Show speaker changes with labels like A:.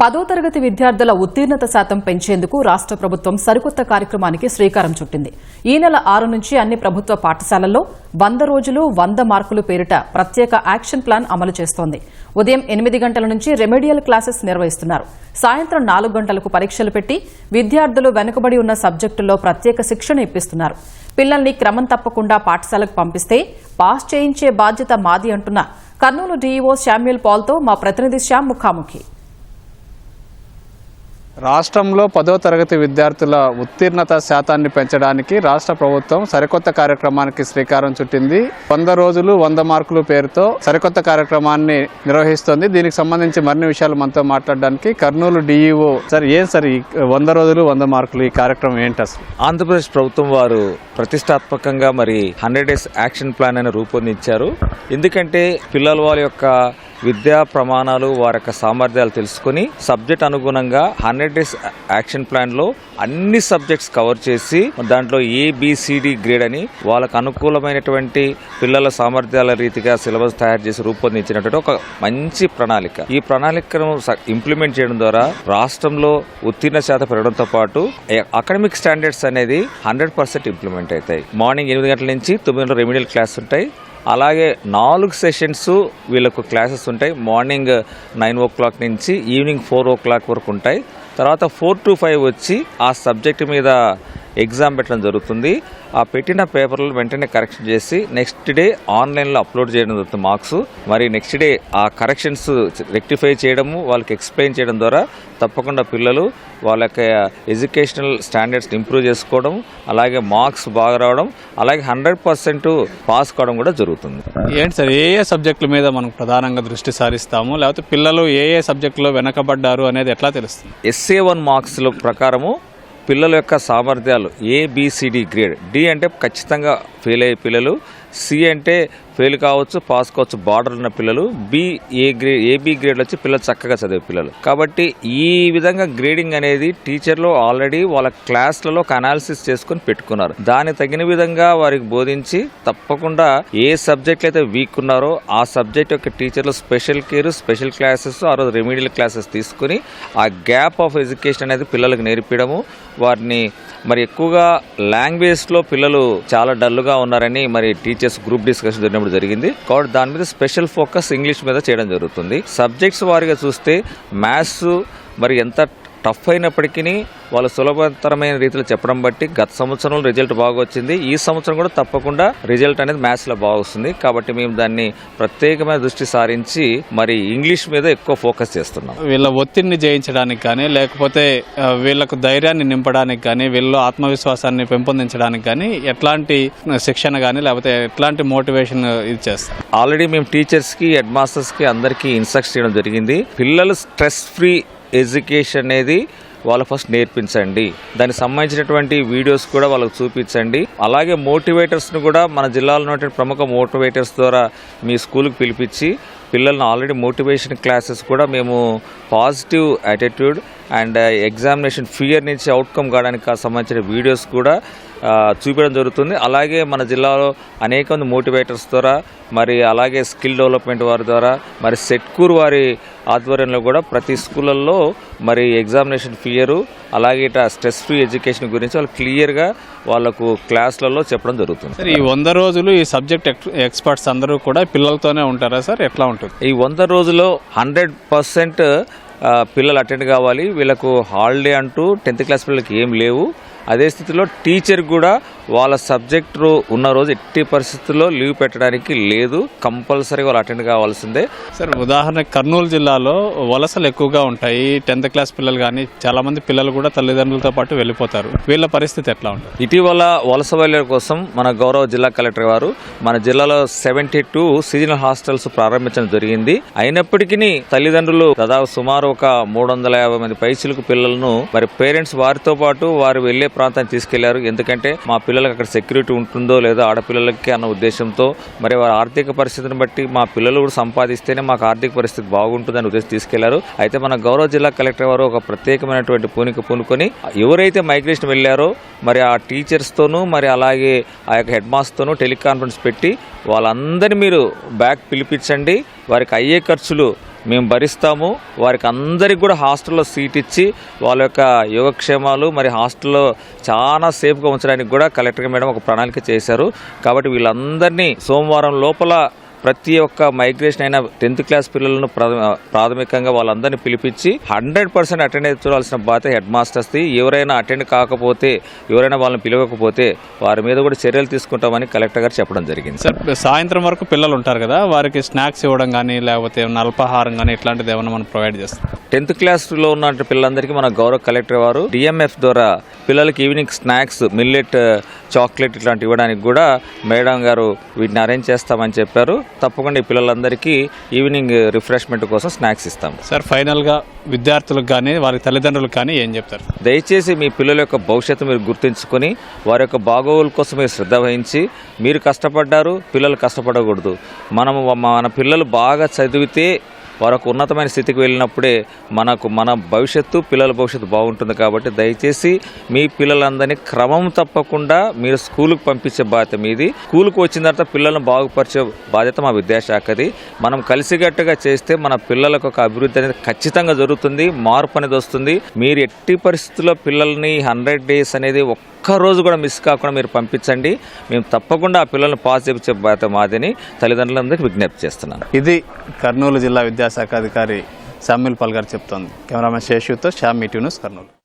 A: పదో తరగతి విద్యార్థుల ఉత్తీర్ణత శాతం పెంచేందుకు రాష్ట ప్రభుత్వం సరికొత్త కార్యక్రమానికి శ్రీకారం చుట్టింది. ఈ నెల ఆరు నుంచి అన్ని ప్రభుత్వ పాఠశాలల్లో వంద రోజులు వంద మార్కులు పేరిట ప్రత్యేక యాక్షన్ ప్లాన్ అమలు చేస్తోంది. ఉదయం ఎనిమిది గంటల నుంచి రెమెడియల్ క్లాసెస్ నిర్వహిస్తున్నారు. సాయంత్రం నాలుగు గంటలకు పరీక్షలు పెట్టి విద్యార్థులు వెనుకబడి ఉన్న సబ్జెక్టుల్లో ప్రత్యేక శిక్షణ ఇప్పిస్తున్నారు. పిల్లల్ని క్రమం తప్పకుండా పాఠశాలకు పంపిస్తే పాస్ చేయించే బాధ్యత మాది అంటున్న కర్నూలు డీఈఓ శామ్యుల్ పాల్తో మా ప్రతినిధి శ్యామ్ ముఖాముఖి.
B: రాష్ట్రంలో పదో తరగతి విద్యార్థుల ఉత్తీర్ణత శాతాన్ని పెంచడానికి రాష్ట్ర ప్రభుత్వం సరికొత్త కార్యక్రమానికి శ్రీకారం చుట్టింది. వంద రోజులు వంద మార్కులు పేరుతో సరికొత్త కార్యక్రమాన్ని నిర్వహిస్తోంది. దీనికి సంబంధించి మరిన్ని విషయాలు మనతో మాట్లాడడానికి కర్నూలు డిఈఓ సార్ ఏం సార్ ఈ వంద రోజులు వంద మార్కులు ఈ కార్యక్రమం ఏంటి అసలు?
C: ఆంధ్రప్రదేశ్ ప్రభుత్వం వారు ప్రతిష్టాత్మకంగా మరి హండ్రెడ్ డేస్ యాక్షన్ ప్లాన్ అని రూపొందించారు. ఎందుకంటే పిల్లల వాళ్ళ యొక్క విద్యా ప్రమాణాలు వారి యొక్క సామర్థ్యాలు తెలుసుకొని సబ్జెక్ట్ అనుగుణంగా హండ్రెడ్ డేస్ యాక్షన్ ప్లాన్లో అన్ని సబ్జెక్ట్స్ కవర్ చేసి దాంట్లో ఏబిసిడి గ్రేడ్ అని వాళ్ళకు అనుకూలమైనటువంటి పిల్లల సామర్థ్యాల రీతిగా సిలబస్ తయారు చేసి రూపొందించినటువంటి ఒక మంచి ప్రణాళిక. ఈ ప్రణాళికను ఇంప్లిమెంట్ చేయడం ద్వారా రాష్ట్రంలో ఉత్తీర్ణ శాతం పెరగడంతో పాటు అకాడమిక్ స్టాండర్డ్స్ అనేది హండ్రెడ్ పర్సెంట్ ఇంప్లిమెంట్ అవుతాయి. మార్నింగ్ ఎనిమిది గంటల నుంచి తొమ్మిది గంటల రెమిడియల్ క్లాస్ ఉంటాయి. అలాగే నాలుగు సెషన్స్ వీళ్ళకు క్లాసెస్ ఉంటాయి. మార్నింగ్ నైన్ ఓ క్లాక్ నుంచి ఈవినింగ్ ఫోర్ ఓ క్లాక్ వరకు ఉంటాయి. తర్వాత ఫోర్ టు ఫైవ్ వచ్చి ఆ సబ్జెక్ట్ మీద ఎగ్జామ్ పెట్టడం జరుగుతుంది. ఆ పెట్టిన పేపర్లు వెంటనే కరెక్షన్ చేసి నెక్స్ట్ డే ఆన్లైన్లో అప్లోడ్ చేయడం జరుగుతుంది మార్క్స్. మరి నెక్స్ట్ డే ఆ కరెక్షన్స్ రెక్టిఫై చేయడము వాళ్ళకి ఎక్స్ప్లెయిన్ చేయడం ద్వారా తప్పకుండా పిల్లలు వాళ్ళ యొక్క ఎడ్యుకేషనల్ స్టాండర్డ్స్ ఇంప్రూవ్ చేసుకోవడం అలాగే మార్క్స్ బాగా రావడం అలాగే హండ్రెడ్ పర్సెంట్ పాస్ కావడం కూడా జరుగుతుంది.
B: ఏంటి సార్ ఏ ఏ సబ్జెక్టుల మీద మనం ప్రధానంగా దృష్టి సారిస్తాము? లేకపోతే పిల్లలు ఏ ఏ సబ్జెక్టులో వెనకబడ్డారు అనేది ఎట్లా తెలుస్తుంది?
C: ఎస్ఏ వన్ మార్క్స్ల ప్రకారము పిల్లల యొక్క సామర్థ్యాలు ఏబిసిడి గ్రేడ్ డి అంటే ఖచ్చితంగా ఫెయిల్ అయ్యే పిల్లలు సి అంటే ఫెయిల్ కావచ్చు పాస్ కావచ్చు బార్డర్ ఉన్న పిల్లలు బి ఏ గ్రేడ్ ఏబి గ్రేడ్లో వచ్చి పిల్లలు చక్కగా చదివే పిల్లలు. కాబట్టి ఈ విధంగా గ్రేడింగ్ అనేది టీచర్లు ఆల్రెడీ వాళ్ళ క్లాస్లలో ఒక అనాలిసిస్ చేసుకొని పెట్టుకున్నారు. దాని తగిన విధంగా వారికి బోధించి తప్పకుండా ఏ సబ్జెక్ట్లు అయితే వీక్ ఉన్నారో ఆ సబ్జెక్ట్ యొక్క టీచర్లు స్పెషల్ కేర్ స్పెషల్ క్లాసెస్ ఆ రోజు రెమీడియల్ క్లాసెస్ తీసుకుని ఆ గ్యాప్ ఆఫ్ ఎడ్యుకేషన్ అనేది పిల్లలకు నేర్పించడము వారిని మరి ఎక్కువగా లాంగ్వేజ్లో పిల్లలు చాలా డల్గా ఉన్నారని మరి టీచర్స్ గ్రూప్ డిస్కషన్ జరిగినప్పుడు జరిగింది. కాబట్టి దాని మీద స్పెషల్ ఫోకస్ ఇంగ్లీష్ మీద చేయడం జరుగుతుంది. సబ్జెక్ట్స్ వారిగా చూస్తే మ్యాథ్స్ మరి ఎంత టఫ్ అయినప్పటికీ వాళ్ళు సులభతరమైన రీతిలో చెప్పడం బట్టి గత సంవత్సరం రిజల్ట్ బాగా వచ్చింది ఈ సంవత్సరం కూడా తప్పకుండా రిజల్ట్ అనేది మ్యాథ్స్లో బాగా వస్తుంది కాబట్టి మేము దాన్ని ప్రత్యేకమైన దృష్టి సారించి మరి ఇంగ్లీష్ మీద ఎక్కువ ఫోకస్ చేస్తున్నాం.
B: వీళ్ళ ఒత్తిడిని జయించడానికి కానీ లేకపోతే వీళ్ళకు ధైర్యాన్ని నింపడానికి కానీ వీళ్ళలో ఆత్మవిశ్వాసాన్ని పెంపొందించడానికి కానీ ఎట్లాంటి శిక్షణ కానీ లేకపోతే ఎట్లాంటి మోటివేషన్ ఇది చేస్తారు?
C: ఆల్రెడీ మేము టీచర్స్కి హెడ్ మాస్టర్స్కి అందరికీ ఇన్స్ట్రక్ట్ చేయడం జరిగింది. పిల్లలు స్ట్రెస్ ఫ్రీ ఎడ్యుకేషన్ అనేది వాళ్ళ ఫస్ట్ నేర్పించండి. దానికి సంబంధించినటువంటి వీడియోస్ కూడా వాళ్ళకి చూపించండి. అలాగే మోటివేటర్స్ను కూడా మన జిల్లాలో ఉన్నటువంటి ప్రముఖ మోటివేటర్స్ ద్వారా మీ స్కూల్కి పిలిపించి పిల్లల్ని ఆల్రెడీ మోటివేషన్ క్లాసెస్ కూడా మేము positive attitude and examination fear నుంచి అవుట్కమ్ కావడానికి సంబంధించిన వీడియోస్ కూడా చూపించడం జరుగుతుంది. అలాగే మన జిల్లాలో అనేక మంది మోటివేటర్స్ ద్వారా మరి అలాగే స్కిల్ డెవలప్మెంట్ వారి ద్వారా మరి సెట్కూర్ వారి ఆధ్వర్యంలో కూడా ప్రతి స్కూళ్ళల్లో మరి ఎగ్జామినేషన్ ఫియరు అలాగే ఇట్లా స్ట్రెస్ ఫ్రీ ఎడ్యుకేషన్ గురించి వాళ్ళు క్లియర్గా వాళ్ళకు క్లాసులలో చెప్పడం జరుగుతుంది.
B: సార్ ఈ వంద రోజులు ఈ సబ్జెక్ట్ ఎక్స్పర్ట్స్ అందరూ కూడా పిల్లలతోనే ఉంటారా సార్? ఎట్లా ఉంటుంది?
C: ఈ వంద రోజుల్లో హండ్రెడ్ పర్సెంట్ పిల్లలు అటెండ్ కావాలి. వీళ్ళకు హాలిడే అంటూ టెన్త్ క్లాస్ పిల్లలకి ఏం లేవు. అదే స్థితిలో టీచర్ కూడా వాళ్ళ సబ్జెక్ట్ ఉన్న రోజు ఎట్టి పరిస్థితుల్లో లీవ్ పెట్టడానికి లేదు. కంపల్సరీగా వాళ్ళు అటెండ్ కావాల్సిందే.
B: సార్ ఉదాహరణకి కర్నూలు జిల్లాలో వలసలు ఎక్కువగా ఉంటాయి. టెన్త్ క్లాస్ పిల్లలు కానీ చాలా మంది పిల్లలు కూడా తల్లిదండ్రులతో పాటు వెళ్ళిపోతారు. వీళ్ళ పరిస్థితి ఎట్లా ఉంటుంది?
C: ఇటీవల వలస వెళ్ళే కోసం మన గౌరవ జిల్లా కలెక్టర్ గారు మన జిల్లాలో సెవెంటీ టూ సీజనల్ హాస్టల్స్ ప్రారంభించడం జరిగింది. అయినప్పటికీ తల్లిదండ్రులు దాదాపు సుమారు ఒక మూడు వందల యాభై మంది పైసలకు పిల్లలను మరి పేరెంట్స్ వారితో పాటు వారు వెళ్ళే ప్రాంతానికి తీసుకెళ్ళారు. ఎందుకంటే మా పిల్లలకు అక్కడ సెక్యూరిటీ ఉంటుందో లేదో ఆడపిల్లలకి అన్న ఉద్దేశంతో మరి వారి ఆర్థిక పరిస్థితిని బట్టి మా పిల్లలు కూడా సంపాదిస్తేనే మాకు ఆర్థిక పరిస్థితి బాగుంటుందని ఉద్దేశం తీసుకెళ్ళారు. అయితే మన గౌరవ జిల్లా కలెక్టర్ వారు ఒక ప్రత్యేకమైనటువంటి పూనిక పూనుకొని ఎవరైతే మైగ్రేషన్ వెళ్ళారో మరి ఆ టీచర్స్తోనూ మరి అలాగే ఆ యొక్క హెడ్ మాస్టర్తోనూ టెలికాన్ఫరెన్స్ పెట్టి వాళ్ళందరినీ మీరు బ్యాక్ పిలిపించండి. వారికి అయ్యే ఖర్చులు మేము భరిస్తాము. వారికి అందరికి కూడా హాస్టల్లో సీట్ ఇచ్చి వాళ్ళ యొక్క యోగక్షేమాలు మరి హాస్టల్లో చాలా సేఫ్గా ఉంచడానికి కూడా కలెక్టర్ మేడం ఒక ప్రణాళిక చేశారు. కాబట్టి వీళ్ళందరినీ సోమవారం లోపల ప్రతి ఒక్క మైగ్రేషన్ అయిన టెన్త్ క్లాస్ పిల్లలను ప్రా- ప్రాథమికంగా వాళ్ళందరినీ పిలిపించి హండ్రెడ్ పర్సెంట్ అటెండ్ చూడాల్సిన బాధ్యత హెడ్ మాస్టర్స్ది ఎవరైనా అటెండ్ కాకపోతే ఎవరైనా వాళ్ళని పిలవకపోతే వారి మీద కూడా చర్యలు తీసుకుంటామని కలెక్టర్ గారు చెప్పడం జరిగింది.
B: సార్ సాయంత్రం వరకు పిల్లలు ఉంటారు కదా వారికి స్నాక్స్ ఇవ్వడం కానీ లేకపోతే ఏమైనా అల్పాహారం కానీ ఇట్లాంటిది ఏమైనా మనం ప్రొవైడ్ చేస్తాం.
C: టెన్త్ క్లాస్లో ఉన్న పిల్లలందరికీ మన గౌరవ కలెక్టర్ వారు డిఎంఎఫ్ ద్వారా పిల్లలకి ఈవినింగ్ స్నాక్స్ మిల్లెట్ చాక్లెట్ ఇట్లాంటి ఇవ్వడానికి కూడా మేడం గారు వీటిని అరేంజ్ చేస్తామని చెప్పారు. తప్పకుండా ఈ పిల్లలందరికీ ఈవినింగ్ రిఫ్రెష్మెంట్ కోసం స్నాక్స్ ఇస్తాం.
B: సార్ ఫైనల్గా విద్యార్థులకు కానీ వారి తల్లిదండ్రులకు కానీ ఏం చెప్తారు?
C: దయచేసి మీ పిల్లల యొక్క భవిష్యత్తు మీరు గుర్తుంచుకొని వారి యొక్క బాగోగుల కోసం మీరు శ్రద్ధ వహించి మీరు కష్టపడ్డారు పిల్లలు కష్టపడకూడదు. మనము మన పిల్లలు బాగా చదివితే వారు ఒక ఉన్నతమైన స్థితికి వెళ్ళినప్పుడే మనకు మన భవిష్యత్తు పిల్లల భవిష్యత్తు బాగుంటుంది కాబట్టి దయచేసి మీ పిల్లలందరినీ క్రమం తప్పకుండా మీరు స్కూల్కి పంపించే బాధ్యత మీది. స్కూల్కి వచ్చిన తర్వాత పిల్లలను బాగుపరిచే బాధ్యత మా విద్యాశాఖది. మనం కలిసికట్టుగా చేస్తే మన పిల్లలకు ఒక అభివృద్ధి అనేది ఖచ్చితంగా జరుగుతుంది మార్పు అనేది వస్తుంది. మీరు ఎట్టి పరిస్థితుల్లో పిల్లల్ని హండ్రెడ్ డేస్ అనేది ఒక్క రోజు కూడా మిస్ కాకుండా మీరు పంపించండి. మేము తప్పకుండా ఆ పిల్లల్ని పాస్ చేయించే బాధ్యత మాదని తల్లిదండ్రులందరికీ విజ్ఞప్తి చేస్తున్నాను.
B: ఇది కర్నూలు జిల్లా విద్యాశాఖ అధికారి శామ్యుల్ పాల్ గారు చెప్తోంది. కెమెరామెన్ శేషుతో శ్యామ్ మీ న్యూస్ కర్నూలు.